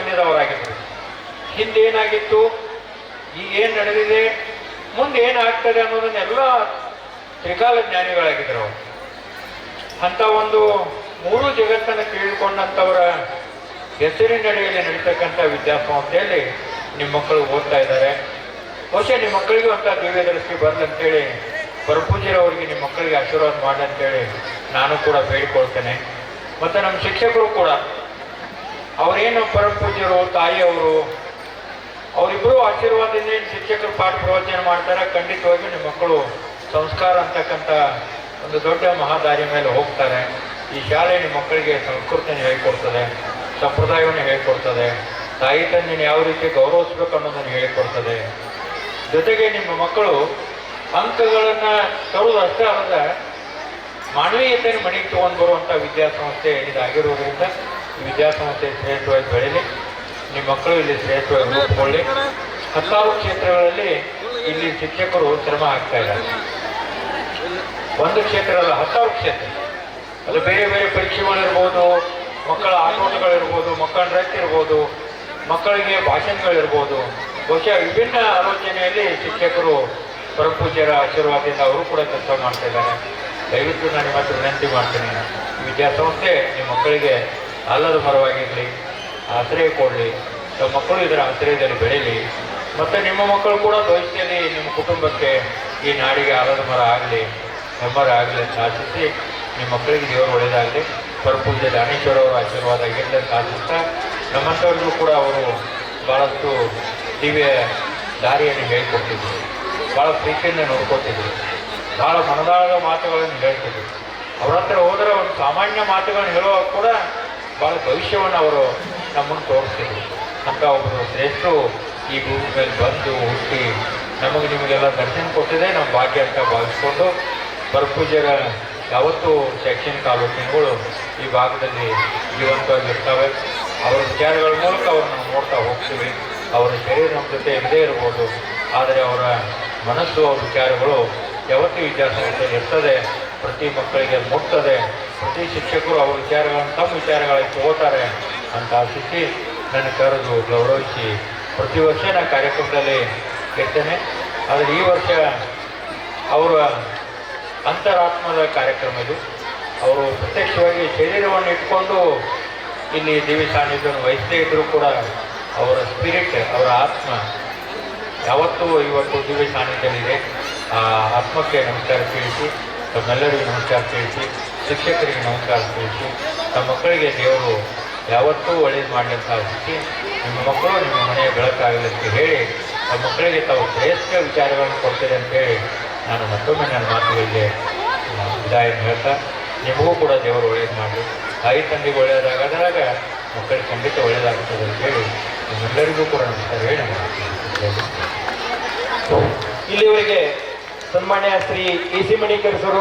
ಮನ್ಯದವರಾಗಿದ್ದರು ಹಿಂದೆ ಏನಾಗಿತ್ತು ಈಗ ಏನ್ ನಡೆದಿದೆ? ಮುಂದೆ ಏನಾಗ್ತದೆ ಅನ್ನೋದನ್ನೆಲ್ಲ ತ್ರಿಕಾಲ ಜ್ಞಾನಿಗಳಾಗಿದ್ದರು. ಅಂತ ಒಂದು ಮೂರು ಜಗತ್ತನ್ನು ತಿಳಿದುಕೊಂಡಂಥವರ ಹೆಸರಿನಡಿಯಲ್ಲಿ ನಡೀತಕ್ಕಂಥ ವಿದ್ಯಾಸಂಸ್ಥೆಯಲ್ಲಿ ನಿಮ್ಮ ಮಕ್ಕಳು ಓದ್ತಾ ಇದ್ದಾರೆ. ಬಹುಶಃ ನಿಮ್ಮ ಮಕ್ಕಳಿಗೂ ಅಂತ ದಿವ್ಯ ದೃಷ್ಟಿ ಬರಲಂತೇಳಿ ಪರಪೂಜ್ಯರವರಿಗೆ ನಿಮ್ಮ ಮಕ್ಕಳಿಗೆ ಆಶೀರ್ವಾದ ಮಾಡಿ ಅಂತೇಳಿ ನಾನು ಕೂಡ ಬೇಡಿಕೊಳ್ತೇನೆ. ಮತ್ತು ನಮ್ಮ ಶಿಕ್ಷಕರು ಕೂಡ ಅವರೇನು ಪರಪೂಜ್ಯರು ತಾಯಿಯವರು? ಅವರಿಬ್ಬರು ಆಶೀರ್ವಾದದಿಂದ ಶಿಕ್ಷಕರು ಪಾಠ ಪ್ರವಚನ ಮಾಡ್ತಾರೆ ಖಂಡಿತವಾಗಿ ನಿಮ್ಮ ಮಕ್ಕಳು ಸಂಸ್ಕಾರ ಅಂತಕ್ಕಂಥ ಒಂದು ದೊಡ್ಡ ಮಹಾದಾರಿ ಮೇಲೆ ಹೋಗ್ತಾರೆ. ಈ ಶಾಲೆ ನಿಮ್ಮ ಮಕ್ಕಳಿಗೆ ಸಂಸ್ಕೃತಿಯನ್ನು ಹೇಳಿಕೊಡ್ತದೆ, ಸಂಪ್ರದಾಯವನ್ನು ಹೇಳಿಕೊಡ್ತದೆ. ತಾಯಿ ತಂದೆಯನ್ನು ಯಾವ ರೀತಿ ಗೌರವಿಸ್ಬೇಕು ಅನ್ನೋದನ್ನು ಹೇಳಿಕೊಡ್ತದೆ. ಜೊತೆಗೆ ನಿಮ್ಮ ಮಕ್ಕಳು ಅಂಕಗಳನ್ನು ತರುವುದು ಅಷ್ಟೇ ಅಲ್ಲದ ಮಾನವೀಯತೆಯನ್ನು ಮನೆಗೆ ತಗೊಂಡು ಬರುವಂಥ ವಿದ್ಯಾಸಂಸ್ಥೆ ಇದಾಗಿರುವುದರಿಂದ ಈ ವಿದ್ಯಾಸಂಸ್ಥೆ ಶ್ರೇಷ್ಠವಾಗಿ ಬೆಳೀಲಿ. ನಿಮ್ಮ ಮಕ್ಕಳು ಇಲ್ಲಿ ಶ್ರೇಷ್ಠವಾಗಿ ರೂಪುಗೊಳ್ಳಿ. ಹತ್ತಾರು ಕ್ಷೇತ್ರಗಳಲ್ಲಿ ಇಲ್ಲಿ ಶಿಕ್ಷಕರು ಶ್ರಮ ಆಗ್ತಾ ಇದ್ದಾರೆ. ಒಂದು ಕ್ಷೇತ್ರ ಅಲ್ಲ, ಹತ್ತಾರು ಕ್ಷೇತ್ರ. ಅದು ಬೇರೆ ಬೇರೆ ಪರೀಕ್ಷೆಗಳಿರ್ಬೋದು ಮಕ್ಕಳ ಆಟೋಟಗಳಿರ್ಬೋದು, ಮಕ್ಕಳ ನೃತ್ಯ ಇರ್ಬೋದು, ಮಕ್ಕಳಿಗೆ ಭಾಷಣಗಳಿರ್ಬೋದು. ಬಹುಶಃ ವಿಭಿನ್ನ ಆಲೋಚನೆಯಲ್ಲಿ ಶಿಕ್ಷಕರು ಪರಪೂಜ್ಯರ ಆಶೀರ್ವಾದದಿಂದ ಅವರು ಕೂಡ ಕೆಲಸ ಮಾಡ್ತಾ ಇದ್ದಾರೆ. ದಯವಿಟ್ಟು ನಾನು ನಿಮ್ಮ ಹತ್ರ ವಿನಂತಿ ಮಾಡ್ತೀನಿ. ವಿದ್ಯಾಸಂಸ್ಥೆ, ನಿಮ್ಮ ಮಕ್ಕಳಿಗೆ ಅಲ್ಲದ ಮರವಾಗಿರಲಿ ಆಶ್ರಯ ಕೊಡಲಿ ನಮ್ಮ ಮಕ್ಕಳು ಇದರ ಆಶ್ರಯದಲ್ಲಿ ಬೆಳೀಲಿ, ಮತ್ತು ನಿಮ್ಮ ಮಕ್ಕಳು ಕೂಡ ಭವಿಷ್ಯದಲ್ಲಿ ನಿಮ್ಮ ಕುಟುಂಬಕ್ಕೆ ಈ ನಾಡಿಗೆ ಆಲದ ಮರ ಆಗಲಿ, ಹೆಮ್ಮರ ಆಗಲಿ ಅಂತ ಆಶಿಸಿ ನಿಮ್ಮ ಮಕ್ಕಳಿಗೆ ದೇವರು ಒಳ್ಳೆಯದಾಗಲಿ. ಪರಪೂಜೆ ದಾನೇಶ್ವರ ಅವರ ಆಶೀರ್ವಾದ ಆಗಿರಲಿ ಅಂತ ಆಶಿಸ್ತಾ, ನಮ್ಮಂಥವ್ರಿಗೂ ಕೂಡ ಅವರು ಭಾಳಷ್ಟು ದಿವ್ಯ ದಾರಿಯನ್ನು ಹೇಳಿಕೊಟ್ಟಿದ್ರು. ಭಾಳ ಪ್ರೀತಿಯಿಂದ ನೋಡ್ಕೊತಿದ್ರು. ಭಾಳ ಮನದಾಳದ ಮಾತುಗಳನ್ನು ಹೇಳ್ತಿದ್ರು. ಅವ್ರ ಹತ್ರ ಹೋದರೆ ಒಂದು ಸಾಮಾನ್ಯ ಮಾತುಗಳನ್ನು ಹೇಳುವಾಗ ಕೂಡ ಭಾಳ ಭವಿಷ್ಯವನ್ನು ಅವರು ನಮ್ಮನ್ನು ತೋರಿಸ್ತಿದ್ರು. ಅಂತ ಒಬ್ಬರು ಶ್ರೇಷ್ಠರು ಈ ಭೂಮಿ ಮೇಲೆ ಬಂದು ಹುಟ್ಟಿ ನಮಗೆ ನಿಮಗೆಲ್ಲ ದರ್ಶನ ಕೊಟ್ಟಿದೆ, ನಮ್ಮ ಭಾಗ್ಯ ಅಂತ ಭಾವಿಸ್ಕೊಂಡು ಪರಪೂಜ್ಯರ ಯಾವತ್ತು ಶೈಕ್ಷಣಿಕ ಆಲೋಚನೆಗಳು ಈ ಭಾಗದಲ್ಲಿ ಜೀವಂತವಾಗಿರ್ತವೆ. ಅವರ ವಿಚಾರಗಳ ಮೂಲಕ ಅವ್ರನ್ನ ನೋಡ್ತಾ ಹೋಗ್ತೀವಿ. ಅವರ ಶರೀರ ನಮ್ಮ ಜೊತೆ ಇರದೇ ಇರ್ಬೋದು. ಆದರೆ ಅವರ ಮನಸ್ಸು, ಅವ್ರ ವಿಚಾರಗಳು ಯಾವತ್ತೂ ವಿದ್ಯಾಸಂಸ್ಥೆಯಲ್ಲಿ ಇರ್ತದೆ ಪ್ರತಿ ಮಕ್ಕಳಿಗೆ ಮುಟ್ತದೆ ಪ್ರತಿ ಶಿಕ್ಷಕರು ಅವ್ರ ವಿಚಾರಗಳನ್ನು ತಮ್ಮ ವಿಚಾರಗಳಿಗೆ ತಗೋತಾರೆ ಅಂತ ಆಶಿಸಿ ನನ್ನ ಕರೆದು ಗೌರವಿಸಿ ಪ್ರತಿ ವರ್ಷ ನಾನು ಕಾರ್ಯಕ್ರಮದಲ್ಲಿ ಗೆದ್ದೇನೆ. ಆದರೆ ಈ ವರ್ಷ ಅವರ ಅಂತರಾತ್ಮದ ಕಾರ್ಯಕ್ರಮ ಇದು. ಅವರು ಪ್ರತ್ಯಕ್ಷವಾಗಿ ಶರೀರವನ್ನು ಇಟ್ಕೊಂಡು ಇಲ್ಲಿ ದೇವಿ ಸಾನ್ನಿಧ್ಯವನ್ನು ವಹಿಸದೇ ಇದ್ದರೂ ಕೂಡ ಅವರ ಸ್ಪಿರಿಟ್ ಅವರ ಆತ್ಮ ಯಾವತ್ತೂ ಇವತ್ತು ದಿವ್ಯ ಸಾನ್ನಿಧ್ಯವಿದೆ ಆ ನಮಸ್ಕಾರ ತಿಳಿಸಿ ತಮ್ಮೆಲ್ಲರಿಗೂ ನಮಸ್ಕಾರ ತಿಳಿಸಿ, ಶಿಕ್ಷಕರಿಗೆ ನಮಸ್ಕಾರ ತಿಳಿಸಿ, ತಮ್ಮ ಮಕ್ಕಳಿಗೆ ದೇವರು ಯಾವತ್ತೂ ಒಳ್ಳೇದು ಮಾಡಲಿ ಅಂತ ಆಶಿಸಿ ನಿಮ್ಮ ಮಕ್ಕಳು ನಿಮ್ಮ ಮನೆಯ ಬೆಳಕಾಗಲಿ ಅಂತ ಹೇಳಿ, ತಮ್ಮ ಮಕ್ಕಳಿಗೆ ತಾವು ಶ್ರೇಷ್ಠ ವಿಚಾರಗಳನ್ನು ಕೊಡ್ತೇನೆ ಅಂತೇಳಿ ನಾನು ಮತ್ತೊಮ್ಮೆ ನನ್ನ ಮಾತುಗಳಿಗೆ ವಿದಾಯ ಹೇಳ್ತಾ, ನಿಮಗೂ ಕೂಡ ದೇವರು ಒಳ್ಳೇದು ಮಾಡಿ ತಾಯಿ ತಂದೆಗೆ ಒಳ್ಳೆಯದಾಗದಾಗ ಮಕ್ಕಳಿಗೆ ಖಂಡಿತ ಒಳ್ಳೆಯದಾಗುತ್ತದೆ ಅಂತ ಹೇಳಿ ನಿಮ್ಮೆಲ್ಲರಿಗೂ ಕೂಡ ನಮಸ್ಕಾರ ಹೇಳಿ ಇಲ್ಲಿವರೆಗೆ ಸನ್ಮಾನ್ಯ ಶ್ರೀ ಎ ಸಿ ಮಣಿಕರ್